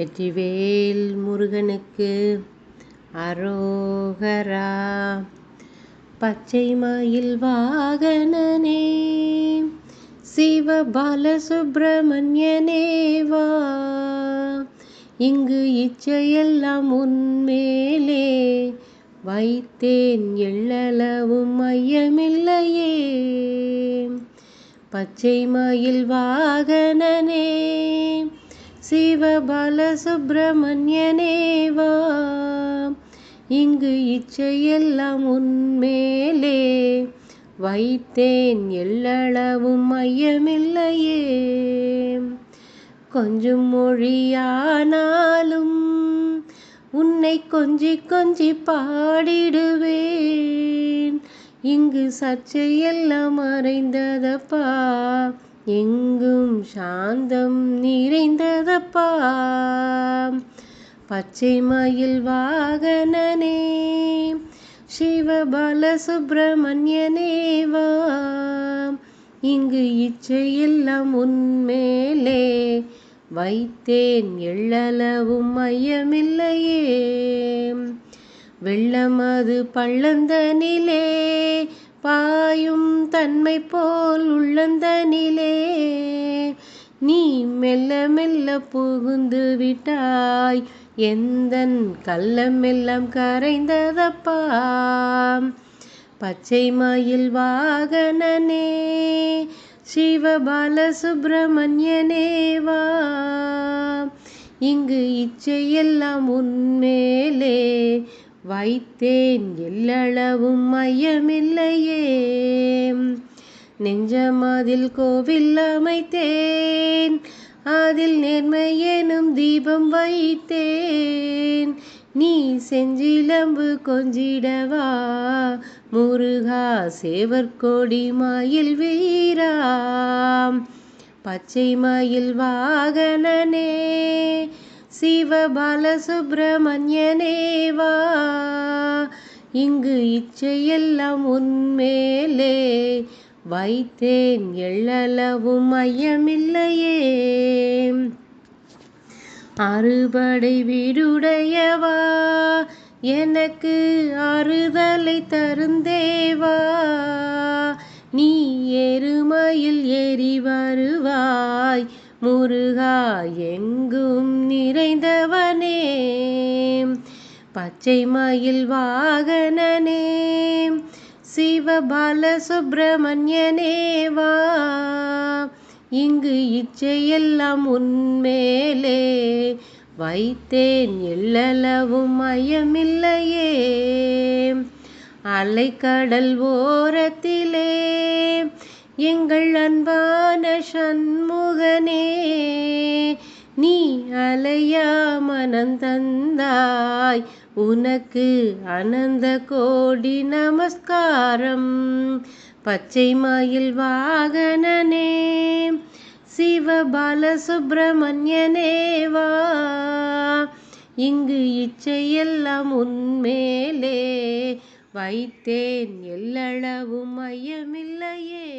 வெற்றிவேல் முருகனுக்கு அரோகரா. பச்சை மயில் வாகனனே சிவ பாலசுப்பிரமணியனேவா இங்கு இச்சையெல்லாம் உன்மேலே வைத்தேன் எள்ளளவும் மையமில்லையே பச்சை மயில் வாகனனே சிவபாலசுப்பிரமணியனேவா இங்கு இச்சையெல்லாம் உன்மேலே வைத்தேன் எல்லளவும் மையமில்லையே கொஞ்சம் மொழியானாலும் உன்னை கொஞ்சி கொஞ்சி பாடிடுவேன். இங்கு சர்ச்சையெல்லாம் மறைந்ததப்பா? எங்கும் சாந்தம் நிறைந்த நிறைந்ததப்பா பச்சை மயில் வாகனனே சிவபால சுப்பிரமணியனே வா. இங்கு இச்சையெல்லாம் உன்மேலே வைத்தேன் எள்ளளவும் மையமில்லையே வெள்ளமது பள்ளந்தனிலே பாயும் தன்மை போல் உள்ளந்தனிலே. நீ மெல்ல மெல்ல புகுந்து விட்டாய். எந்தன் கள்ளமெல்லாம் கரைந்ததப்பா? பச்சை மயில் வாகனனே சிவபால சுப்பிரமணியனே வா. இங்கு இச்சையெல்லாம் உன்மேலே வைத்தேன் எல்லளவும் மையமில்லையே நெஞ்சமதில் கோவில் அமைத்தேன். அதில் நேர்மை எனும் தீபம் வைத்தேன். நீ செஞ்சிலம்பு கொஞ்சிடவா? முருகா சேவற்கொடி மயில் வீராம். பச்சை மயில் வாகனனே சிவபால சுப்பிரமணியனேவா இங்கு இச்சையெல்லாம் உன்மேலே வைத்தேன் எள்ளளவும் ஐயமில்லையே. அறுபடை வீடுடையவா? எனக்கு ஆறுதலை தருந்தேவா? நீ எருமையில் ஏறி வருவாய். முருகா எங்கும் நிறைந்தவனே. பச்சை மயில் வாகனனே. சிவபால சுப்பிரமணியனேவா இங்கு இச்சையெல்லாம் உன்மேலே வைத்தேன் எள்ளளவும் மயமில்லையே அலைக்கடல் ஓரத்திலே எங்கள் அன்பான சண்முகனே நீ அலையா மனந்தந்தாய் உனக்கு அனந்த கோடி நமஸ்காரம். பச்சை மயில் வாகனனே சிவபால சுப்பிரமணியனேவா இங்கு இச்சையெல்லாம் உன்மேலே வைத்தேன் எல்லளவும் மையமில்லையே